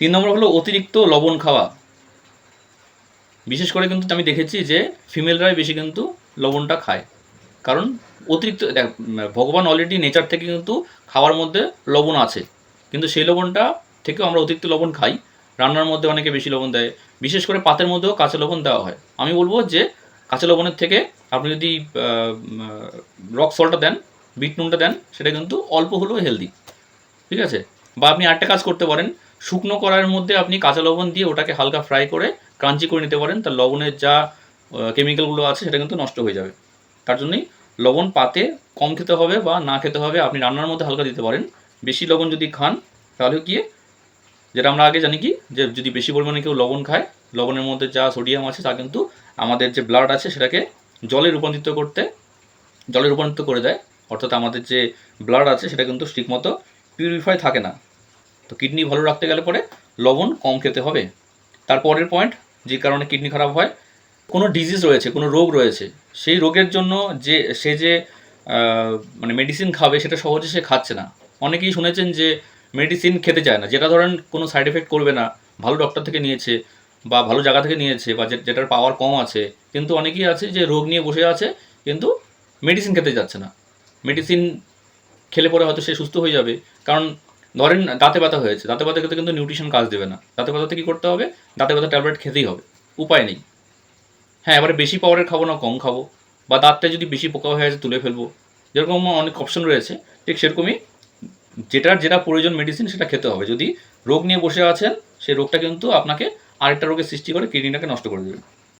তিন নম্বর হলো অতিরিক্ত লবণ খাওয়া। বিশেষ করে কিন্তু আমি দেখেছি যে ফিমেলরাই বেশি কিন্তু লবণটা খায়। কারণ অতিরিক্ত, দেখ, ভগবান অলরেডি নেচার থেকে কিন্তু খাওয়ার মধ্যে লবণ আছে। কিন্তু সেই লবণটা থেকেও আমরা অতিরিক্ত লবণ খাই। রান্নার মধ্যে অনেকে বেশি লবণ দেয়। বিশেষ করে পাতের মধ্যেও কাঁচা লবণ দেওয়া হয়। আমি বলব যে কাঁচা লবণের থেকে আপনি যদি রক সল্টটা দেন, বিট নুনটা দেন, সেটা কিন্তু অল্প হলেও হেলদি ঠিক আছে? বা আপনি আরেকটা কাজ করতে পারেন। শুকনো করার মধ্যে আপনি কাঁচা লবণ দিয়ে ওটাকে হালকা ফ্রাই করে ক্রাঞ্চি করে নিতে পারেন। তার লবণের যা কেমিক্যালগুলো আছে সেটা কিন্তু নষ্ট হয়ে যাবে। তার জন্যই লবণ পাতে কম খেতে হবে বা না খেতে হবে আপনি রান্নার মধ্যে হালকা দিতে পারেন। বেশি লবণ যদি খান, তাহলে কি, যেটা আমরা আগে জানি কি, যে যদি বেশি পরিমাণে কেউ লবণ খায়, লবণের মধ্যে যা সোডিয়াম আছে তা কিন্তু আমাদের যে ব্লাড আছে সেটাকে জলে রূপান্তরিত করতে, জলে রূপান্তরিত করে দেয়। অর্থাৎ আমাদের যে ব্লাড আছে সেটা কিন্তু ঠিকমতো পিউরিফাই থাকে না। তো কিডনি ভালো রাখতে গেলে পরে লবণ কম খেতে হবে। তারপরের পয়েন্ট যে কারণে কিডনি খারাপ হয়, কোনো ডিজিজ রয়েছে, কোনো রোগ রয়েছে, সেই রোগের জন্য যে, সে যে মানে মেডিসিন খাবে, সেটা সহজে সে খাচ্ছে না। অনেকেই শুনেছেন যে মেডিসিন খেতে চায় না, যেটা ধরেন কোনো সাইড এফেক্ট করবে না, ভালো ডক্টর থেকে নিয়েছে, বা ভালো জায়গা থেকে নিয়েছে, বা যেটার পাওয়ার কম আছে, কিন্তু অনেকেই আছে যে রোগ নিয়ে বসে আছে, কিন্তু মেডিসিন খেতে যাচ্ছে না। মেডিসিন খেলে পরে হয়তো সে সুস্থ হয়ে যাবে, কারণ ধরেন দাঁতে ব্যথা হয়েছে, দাঁতে খেতে কিন্তু নিউট্রিশন কাজ দেবে না। দাঁতে ব্যথাতে কী করতে হবে? দাঁতে ব্যথা ট্যাবলেট খেতেই হবে, উপায় নেই। হ্যাঁ এবারে বেশি পাওয়ারের খাব না, কম খাব, বা দাঁতটা যদি বেশি পোকা হয়ে আছে তুলে ফেলব। যেরকম অনেক অপশন রয়েছে, ঠিক সেরকমই যেটার যেটা প্রয়োজন মেডিসিন সেটা খেতে হবে। যদি রোগ নিয়ে বসে আছেন, সেই রোগটা কিন্তু আপনাকে আরেকটা রোগের সৃষ্টি করে কিডনিটাকে নষ্ট করে দেবে।